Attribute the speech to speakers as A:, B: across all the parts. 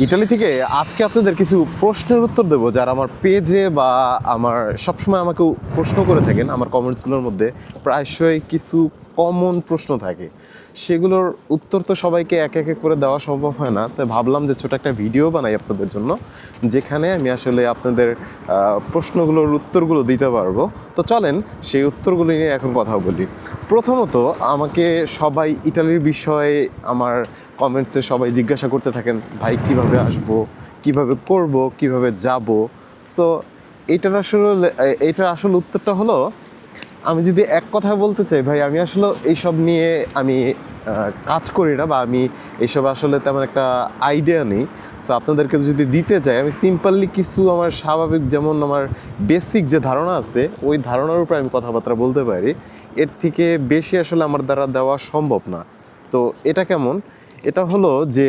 A: Italy থেকে আজকে আপনাদের কিছু প্রশ্নের উত্তর দেবো, যারা আমার পেজে বা আমার সবসময় আমাকে প্রশ্ন করে থাকেন, আমার কমেন্টসগুলোর মধ্যে প্রায়শই কিছু কমন প্রশ্ন থাকে। সেগুলোর উত্তর তো সবাইকে এক এক করে দেওয়া সম্ভব হয় না। তাই ভাবলাম যে ছোট একটা ভিডিও বানাই আপনাদের জন্য, যেখানে আমি আসলে আপনাদের প্রশ্নগুলোর উত্তরগুলো দিতে পারব। তো চলেন সেই উত্তরগুলো নিয়ে এখন কথা বলি। প্রথমত আমাকে সবাই ইটালির বিষয়ে আমার কমেন্টসে সবাই জিজ্ঞাসা করতে থাকেন, ভাই, কীভাবে আসব? কীভাবে করব? কীভাবে যাব? সো এটার আসলে, এটার আসল উত্তরটা হলো আমি যদি এক কথা বলতে চাই, ভাই, আমি আসলে এইসব নিয়ে আমি কাজ করি না বা আমি এইসব আসলে তেমন একটা আইডিয়া নেই। সো আপনাদেরকে যদি দিতে চাই আমি সিম্পলি কিছু আমার স্বাভাবিক যেমন আমার বেসিক যে ধারণা আছে, ওই ধারণার উপরে আমি কথাবার্তা বলতে পারি। এর থেকে বেশি আসলে আমার দ্বারা দেওয়া সম্ভব না। তো এটা কেমন? এটা হলো যে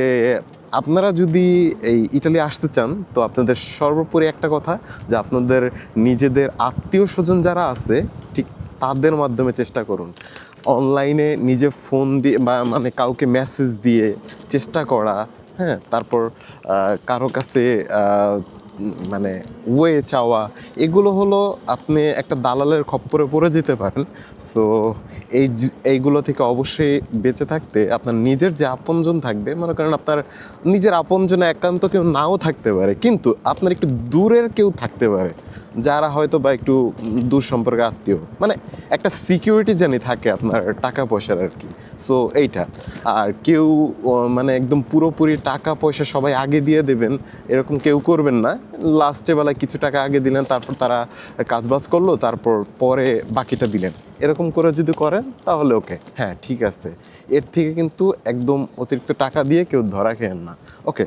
A: আপনারা যদি এই ইটালি আসতে চান, তো আপনাদের সর্বোপরি একটা কথা যে আপনাদের নিজেদের আত্মীয় স্বজন যারা আছে, ঠিক তাদের মাধ্যমে চেষ্টা করুন। অনলাইনে নিজে ফোন দিয়ে বা মানে কাউকে মেসেজ দিয়ে চেষ্টা করা হ্যাঁ? তারপর কারও কাছে মানে ওয়ে চাওয়া, এগুলো হলো আপনি একটা দালালের খপ্পরে পড়ে যেতে পারেন। সো এই এইগুলো থেকে অবশ্যই বেঁচে থাকতে, আপনার নিজের যে আপনজন থাকবে, মনে করেন আপনার নিজের আপনজনে একান্ত কেউ নাও থাকতে পারে, কিন্তু আপনার একটু দূরের কেউ থাকতে পারে। যারা হয়তো বা একটু দূর সম্পর্কে আত্মীয় মানে একটা সিকিউরিটি জানি থাকে আপনার টাকা পয়সার আর কি। সো এইটা। আর কেউ মানে একদম পুরোপুরি টাকা পয়সা সবাই আগে দিয়ে দেবেন, এরকম কেউ করবেন না। লাস্টে বেলায় কিছু টাকা আগে দিলেন, তারপর তারা কাজবাজ করল, তারপর পরে বাকিটা দিলেন। এরকম করে যদি করেন, তাহলে ওকে হ্যাঁ ঠিক আছে। এর থেকে কিন্তু একদম অতিরিক্ত টাকা দিয়ে কেউ ধরা খেয়েন না। ওকে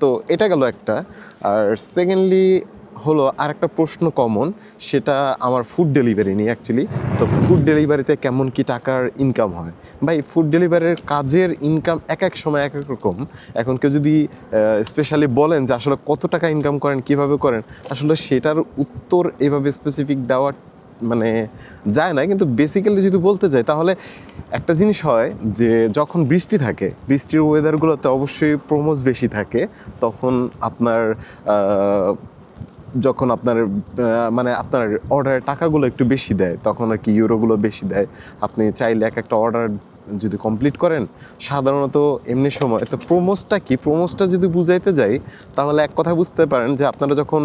A: তো এটা গেল একটা। আর সেকেন্ডলি হলো আর একটা প্রশ্ন কমন সেটা আমার ফুড ডেলিভারি নিয়ে অ্যাকচুয়ালি তো ফুড ডেলিভারিতে কেমন কি টাকার ইনকাম হয়? ভাই ফুড ডেলিভারির কাজের ইনকাম এক এক সময় এক এক রকম। এখন কেউ যদি স্পেশালি বলেন যে আসলে কত টাকা ইনকাম করেন, কীভাবে করেন, আসলে সেটার উত্তর এভাবে স্পেসিফিক দেওয়ার মানে যায় না। কিন্তু বেসিক্যালি যদি বলতে যাই, তাহলে একটা জিনিস হয় যে যখন বৃষ্টি থাকে, বৃষ্টির ওয়েদারগুলোতে অবশ্যই প্রমোজ বেশি থাকে, তখন আপনার যখন আপনার মানে আপনার অর্ডারের টাকাগুলো একটু বেশি দেয়, তখন আর কি ইউরোগুলো বেশি দেয়। আপনি চাইলে এক একটা অর্ডার যদি কমপ্লিট করেন, সাধারণত এমনি সময়, তো প্রোমোসটা কি? প্রোমোসটা যদি বুঝাইতে যাই, তাহলে এক কথা বুঝতে পারেন যে আপনারা যখন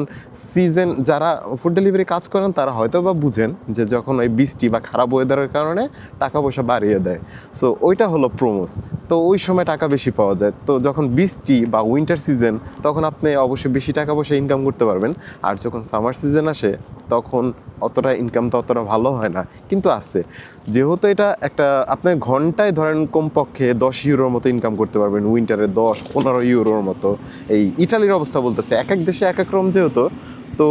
A: সিজন যারা ফুড ডেলিভারি কাজ করেন, তারা হয়তো বা বুঝেন যে যখন ওই বৃষ্টি বা খারাপ ওয়েদারের কারণে টাকা পয়সা বাড়িয়ে দেয়। সো ওইটা হলো প্রোমোস তো ওই সময় টাকা বেশি পাওয়া যায়। তো যখন বৃষ্টি বা উইন্টার সিজন তখন আপনি অবশ্যই বেশি টাকা পয়সা ইনকাম করতে পারবেন। আর যখন সামার সিজন আসে, তখন অতটা ইনকাম তো অতটা ভালো হয় না। কিন্তু আছে। যেহেতু এটা একটা আপনার ঘন্টায় ধরেন কমপক্ষে দশ ইউরোর মতো ইনকাম করতে পারবেন উইন্টারে দশ, পনেরো ইউরোর মতো। এই ইটালির অবস্থা বলতেছে, এক এক দেশে এক এক রকম যেহেতু, তো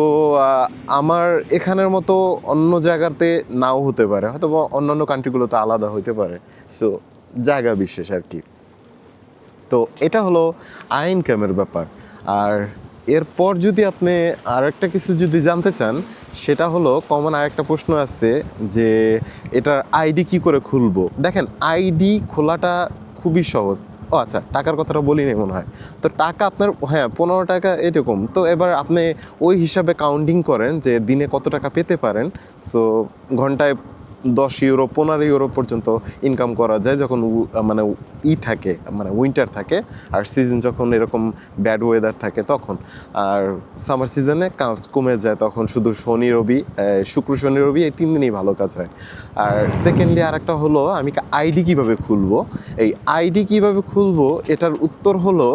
A: আমার এখানের মতো অন্য জায়গাতে নাও হতে পারে হয়তো অন্যান্য কান্ট্রিগুলোতে আলাদা হতে পারে। সো জায়গা বিশেষ আর কি। তো, এটা হলো আই ইনকামের ব্যাপার। আর এরপর যদি আপনি আর একটা কিছু যদি জানতে চান, সেটা হলো কমন আর একটা প্রশ্ন আসছে যে এটার আইডি কি করে খুলবো? দেখেন আইডি খোলাটা খুবই সহজ। ও আচ্ছা টাকার কথাটা বলি নি মনে হয়। তো টাকা আপনার হ্যাঁ পনেরো টাকা এরকম। তো এবার আপনি ওই হিসাবে কাউন্টিং করেন যে দিনে কত টাকা পেতে পারেন। সো ঘন্টায় দশ ইউরো পনেরো ইউরো পর্যন্ত ইনকাম করা যায় যখন মানে ই থাকে মানে উইন্টার থাকে। আর সিজন যখন এরকম ব্যাড ওয়েদার থাকে তখন। আর সামার সিজনে কাজ কমে যায় তখন শুধু শনি, রবি শুক্র, শনি, রবি এই তিন দিনই ভালো কাজ হয়। আর সেকেন্ডলি আর একটা হলো, আমি আইডি কীভাবে খুলবো? এই আইডি কীভাবে খুলবো? এটার উত্তর হলো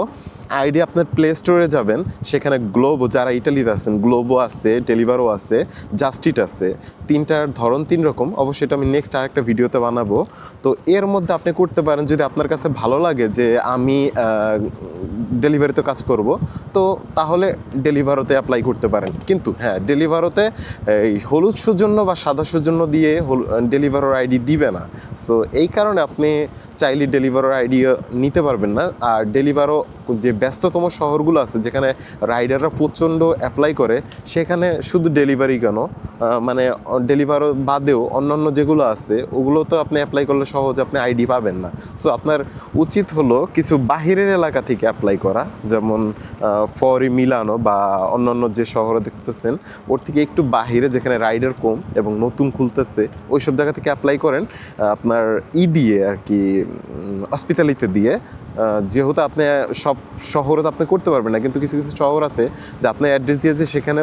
A: আইডি আপনার প্লে স্টোরে যাবেন। সেখানে গ্লোবো যারা ইটালিতে আছেন গ্লোবো আছে ডেলিভারও আছে জাস্টিট আছে। তিনটার ধরন তিন রকম। অবশ্যই এটা আমি নেক্সট আরেকটা ভিডিওতে বানাবো। তো এর মধ্যে আপনি করতে পারেন, যদি আপনার কাছে ভালো লাগে যে আমি ডেলিভারিতে কাজ করব, তো তাহলে ডেলিভারোতে অ্যাপ্লাই করতে পারেন। কিন্তু হ্যাঁ ডেলিভারোতে এই হলুদ সৌজন্য বা সাদা সৌজন্য দিয়ে ডেলিভারোর আইডি দিবে না। সো এই কারণে আপনি চাইলে ডেলিভারোর আইডি নিতে পারবেন না। আর ডেলিভারও যে ব্যস্ততম শহরগুলো আছে, যেখানে রাইডাররা প্রচণ্ড অ্যাপ্লাই করে, সেখানে শুধু ডেলিভারি কেন? মানে ডেলিভারও বাদেও অন্যান্য যেগুলো আছে, ওগুলো তো আপনি অ্যাপ্লাই করলে সহজ আপনি আইডি পাবেন না। সো আপনার উচিত হলো কিছু বাহিরের এলাকা থেকে অ্যাপ্লাই করা, যেমন ফরি মিলানো বা অন্যান্য যে শহরে দেখতেছেন, ওর থেকে একটু বাহিরে যেখানে রাইডার কম এবং নতুন খুলতেছে ওই সব জায়গা থেকে অ্যাপ্লাই করেন। আপনার ই দিয়ে আর কি হসপিটালিতে দিয়ে যেহেতু আপনি সব শহরে তো আপনি করতে পারবেন না, কিন্তু কিছু কিছু শহর আছে যে আপনি অ্যাড্রেস দিয়ে যে সেখানে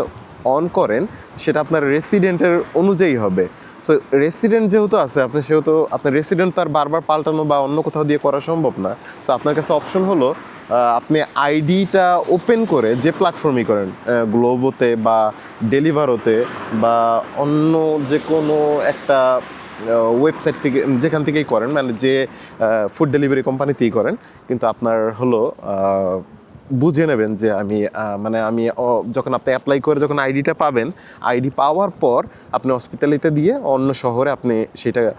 A: অন করেন, সেটা আপনার রেসিডেন্টের অনুযায়ী হবে। সো রেসিডেন্ট যেহেতু আছে, আপনি সেহেতু আপনার রেসিডেন্ট তো আর বারবার পাল্টানো বা অন্য কোথাও দিয়ে করা সম্ভব না। সো আপনার কাছে অপশন হলো আপনি আইডিটা ওপেন করে যে প্ল্যাটফর্মই করেন গ্লোবোতে বা ডেলিভারোতে বা অন্য যে কোনো একটা ওয়েবসাইট থেকে, যেখান থেকেই করেন মানে যে ফুড ডেলিভারি কোম্পানিতেই করেন। কিন্তু আপনার হলো বুঝে নেবেন যে আমি মানে আমি যখন আপনি অ্যাপ্লাই করে যখন আইডিটা পাবেন আইডি পাওয়ার পর আপনি হসপিটালিতে দিয়ে অন্য শহরে আপনি সেটা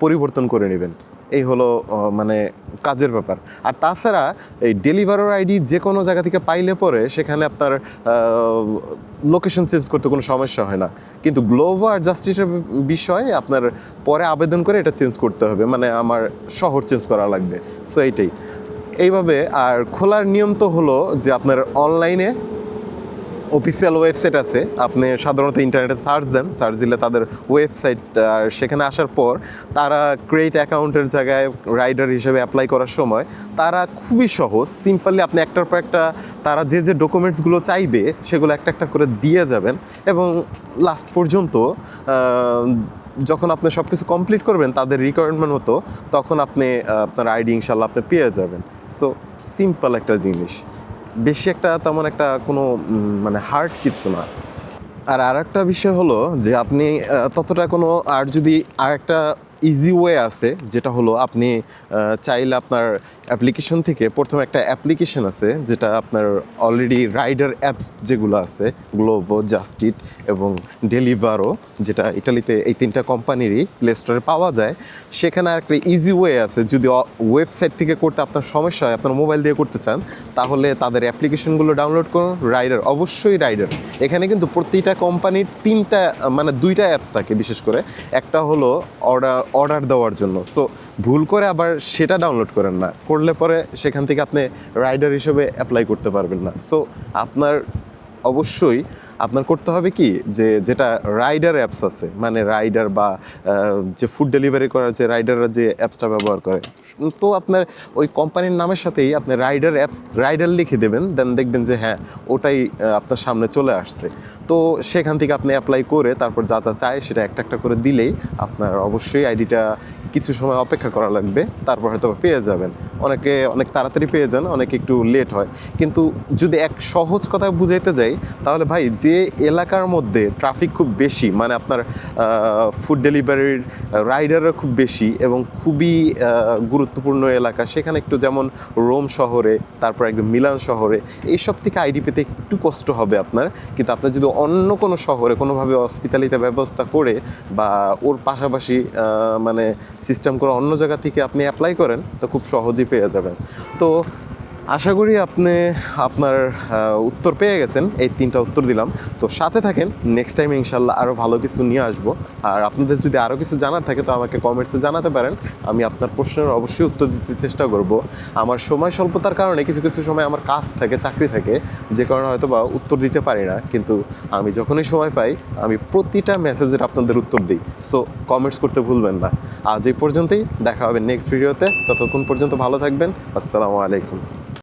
A: পরিবর্তন করে নেবেন। এই হলো মানে কাজের ব্যাপার। আর তাছাড়া এই ডেলিভারার আইডি যে কোনো জায়গা থেকে পাইলে পরে সেখানে আপনার লোকেশন চেঞ্জ করতে কোনো সমস্যা হয় না। কিন্তু গ্লোভ আর বিষয়ে আপনার পরে আবেদন করে এটা চেঞ্জ করতে হবে। মানে আমার শহর চেঞ্জ করা লাগবে। সো এইটাই। এইভাবে, আর খোলার নিয়ম তো হলো যে আপনার অনলাইনে অফিসিয়াল ওয়েবসাইট আছে। আপনি সাধারণত ইন্টারনেটে সার্চ দেন সার্চ দিলে তাদের ওয়েবসাইট আর সেখানে আসার পর তারা ক্রিয়েট অ্যাকাউন্টের জায়গায় রাইডার হিসেবে অ্যাপ্লাই করার সময় তারা খুবই সহজ সিম্পলি আপনি একটার পর একটা তারা যে যে ডকুমেন্টসগুলো চাইবে সেগুলো একটা একটা করে দিয়ে যাবেন এবং লাস্ট পর্যন্ত যখন আপনি সব কিছু কমপ্লিট করবেন, তাদের রিকোয়ারমেন্ট মতো, তখন আপনি আপনার আইডি ইনশাল্লাহ আপনি পেয়ে যাবেন। সো সিম্পল একটা জিনিস। বেশি একটা তেমন একটা কোনো মানে হার্ড কিছু না। আর আর একটা বিষয় হলো যে আপনি ততটা কোনো, আর যদি আর একটা ইজি ওয়ে আছে, যেটা হলো আপনি চাইলে আপনার অ্যাপ্লিকেশন থেকে প্রথমে একটা অ্যাপ্লিকেশন আছে, যেটা আপনার অলরেডি রাইডার অ্যাপস যেগুলো আছে গ্লোভো জাস্টিট এবং ডেলিভারো যেটা ইটালিতে এই তিনটা কোম্পানিরই প্লে স্টোরে পাওয়া যায়। সেখানে একটা ইজি ওয়ে আছে, যদি ওয়েবসাইট থেকে করতে আপনার সমস্যা হয়, আপনার মোবাইল দিয়ে করতে চান, তাহলে তাদের অ্যাপ্লিকেশনগুলো ডাউনলোড করুন। রাইডার অবশ্যই রাইডার এখানে কিন্তু প্রতিটা কোম্পানির তিনটা মানে দুইটা অ্যাপস থাকে বিশেষ করে। একটা হলো অর্ডার অর্ডার দেওয়ার জন্য। সো ভুল করে আবার সেটা ডাউনলোড করেন না। করলে পরে সেখান থেকে আপনি রাইডার হিসেবে অ্যাপ্লাই করতে পারবেন না। সো আপনার অবশ্যই আপনার করতে হবে কি? যে, যেটা রাইডার অ্যাপস আছে মানে রাইডার বা যে ফুড ডেলিভারি করার যে রাইডাররা যে অ্যাপসটা ব্যবহার করে, তো আপনার ওই কোম্পানির নামের সাথেই আপনি রাইডার অ্যাপস রাইডার লিখে দেবেন দেন দেখবেন যে হ্যাঁ ওটাই আপনার সামনে চলে আসছে। তো সেখান থেকে আপনি অ্যাপ্লাই করে তারপর যা যা চায় সেটা একটা একটা করে দিলেই আপনার অবশ্যই আইডিটা কিছু সময় অপেক্ষা করা লাগবে, তারপর হয়তো পেয়ে যাবেন। অনেকে, অনেক তাড়াতাড়ি পেয়ে যান, অনেকে একটু লেট হয়। কিন্তু যদি এক সহজ কথা বুঝাইতে যাই, তাহলে ভাই যে এলাকার মধ্যে ট্রাফিক খুব বেশি মানে আপনার ফুড ডেলিভারির রাইডাররা খুব বেশি এবং খুবই গুরুত্বপূর্ণ এলাকা, সেখানে একটু যেমন রোম শহরে, তারপর একদম মিলান শহরে, এইসব থেকে আইডি পেতে একটু কষ্ট হবে আপনার। কিন্তু আপনার যদি অন্য কোনো শহরে কোনোভাবে হসপিটালিতে ব্যবস্থা করে বা ওর পাশাপাশি মানে সিস্টেম করে অন্য জায়গা থেকে আপনি অ্যাপ্লাই করেন তো খুব সহজেই পেয়ে যাবেন। তো আশা করি আপনি আপনার উত্তর পেয়ে গেছেন। এই তিনটা উত্তর দিলাম। তো সাথে থাকেন নেক্সট টাইম ইনশাল্লাহ আরও ভালো কিছু নিয়ে আসব। আর আপনাদের যদি আরও কিছু জানার থাকে তো আমাকে কমেন্টসে জানাতে পারেন। আমি আপনার প্রশ্নের অবশ্যই উত্তর দিতে চেষ্টা করব। আমার সময় স্বল্পতার কারণে কিছু কিছু সময় আমার কাজ থাকে, চাকরি থাকে, যে কারণে হয়তো বা উত্তর দিতে পারি না। কিন্তু আমি যখনই সময় পাই, আমি প্রতিটা মেসেজের আপনাদের উত্তর দিই। সো কমেন্টস করতে ভুলবেন না। আজ এই পর্যন্তই। দেখা হবে নেক্সট ভিডিওতে ততক্ষণ পর্যন্ত ভালো থাকবেন। আসসালামু আলাইকুম।